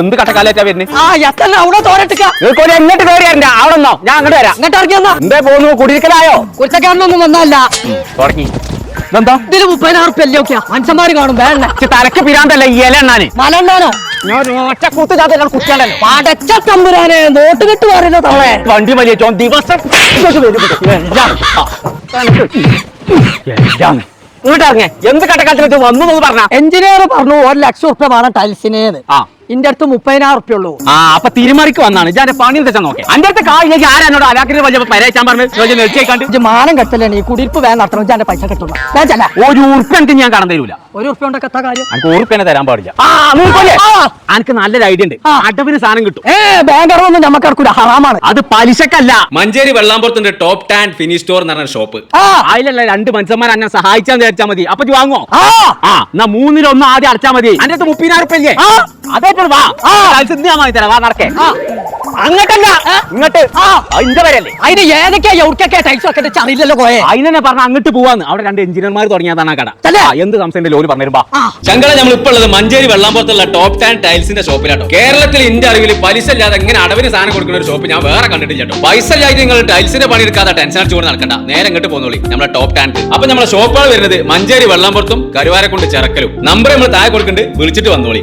എന്ത് കട്ടക്കാലേറ്റാ വരുന്നത് എങ്ങോട്ട് കയറി വരണ്ട അവിടെ നിന്നോ? ഞാൻ അങ്ങോട്ട് വരാം. അങ്ങോട്ട് ഇറങ്ങിയെന്നാ എന്തേ പോകുന്നു? കുടിയിരിക്കലായോ? കുറ്റക്കാരനൊന്നും വന്നല്ല തുടങ്ങി. എന്താ ഇതിന് മുപ്പതിനായിരം ഉറുപ്പ്യ അല്ലേ നോക്കിയാ മനുഷ്യന്മാര് കാണും വേണ്ട തലക്ക് പിരാന്തല്ല ഇലണ്ണാന് തമ്പുരാനെ നോട്ട് കെട്ട് പറയുന്ന തവളെ. വണ്ടി വലിയ ദിവസം ഇങ്ങോട്ട് ഇറങ്ങേ. എന്ത് കട്ടക്കാലത്തിന് വന്നു എന്ന് പറഞ്ഞ? എഞ്ചിനീയർ പറഞ്ഞു ഒരു ലക്ഷം ഉറുപ്പ്യ വേണം ടൈൽസിനേന്ന്. ആ. ഇന്റെ അടുത്ത് മുപ്പതിനായിരം ഉറുപ്പ്യ ഉള്ളൂ. ആ അപ്പൊ തിരുമറിക്ക് വന്നാണ്. ഞാൻ പണി എന്താ നോക്കേ അന്റെ അടുത്ത് കായിലേക്ക് ആരാനോട് അലാക്കിന് വലിയ പരേച്ചാൻ പറഞ്ഞു മാനം കെട്ടലാണ്. ഈ കുടിയിരിപ്പ് വേണം നടത്തണം. ഞാൻ എന്റെ പൈസ ഞാൻ ചെല്ല. ഒരു ഉറുപ്പ് എനിക്ക് ഞാൻ കാണാൻ തരൂല. ഒരു ഉറുപ്പ്യ കൊണ്ട് എത്താ കാര്യം? എനിക്ക് ഉറുപ്പനെ തരാൻ പാടില്ല. എനിക്ക് നല്ലൊരു ഐഡിയ ഉണ്ട്. അടവിന് സാധനം കിട്ടും. ഏ ബാങ്ക് ഒന്നും നമുക്ക് ഇറക്കൂല ഹറാമാണ്. അത് പലിശക്കല്ല. മഞ്ചേരി വെള്ളാമ്പുറത്തിന്റെ ടോപ്പ് ടാൻ ഫിനിഷ് സ്റ്റോർ എന്ന് പറഞ്ഞ ഷോപ്പ് ആ. അതിലല്ല രണ്ട് മനുഷ്യന്മാർ എന്നെ സഹായിച്ചാന്ന് വിചാരിച്ചാൽ മതി. അപ്പൊ ഇജ്ജ് വാങ്ങോ? ആ. എന്നാ മൂന്നിലൊന്നും ആദ്യം അടച്ചാൽ മതി. അതിന്റെ മുപ്പതിനായിരം ഉറുപ്പല്ലേ അതേപോലെ വാ. ആ. ടൈൽസ് ഇന്ന് ഞാൻ വാങ്ങി തരാം. വാ നടക്കേ. ആ. അങ്ങട്ടല്ല. ഇങ്ങോട്ട്. ആ. ഇന്റെ വരല്ലേ അതിന് ഏതൊക്കെയാ എവിടേക്കൊക്കെ ടൈൽസ് ഒക്കെ ചറിയില്ലല്ലോ കോയെ അതിനെ പറഞ്ഞ അങ്ങോട്ട് പോവാന്ന്. അവിടെ രണ്ട് എഞ്ചിനീയർമാർ തുടങ്ങിയതാണ് കട? എന്ത് സംശയം ലോൽ പറഞ്ഞുതരുമ്പോ ആ. ചങ്കള നമ്മൾ ഇപ്പോൾ ഉള്ളത് മഞ്ചേരി വെള്ളാമ്പുറത്തുള്ള ടോപ്പ് ടാൻ ടൈൽസിന്റെ ഷോപ്പിലാട്ടോ കേരളത്തിൽ എന്റെ അറിവിൽ പലിശ ഇല്ലാതെ എങ്ങനെ അടവിന് സാധനം കൊടുക്കുന്ന ഒരു ഷോപ്പ് ഞാൻ വേറെ കണ്ടിട്ടില്ല കേട്ടോ. പൈസ ഇല്ലാതെ നിങ്ങൾ ടൈൽസിന്റെ പണി എടുക്കാതെ ടെൻഷൻ അടിച്ചുകൊണ്ട് നടക്കണ്ട. നേരെ ഇങ്ങോട്ട് പോന്നോളി. നമ്മളെ ടോപ്പ് ടാൻ അപ്പൊ നമ്മളെ ഷോപ്പുകൾ വരുന്നത് മഞ്ചേരി വെള്ളാമ്പുറത്തും കരുവാരക്കുണ്ട് ചിറക്കലും. നമ്പർ നമ്മൾ താഴെ കൊടുക്കുന്നുണ്ട്. വിളിച്ചിട്ട് വന്നോളി.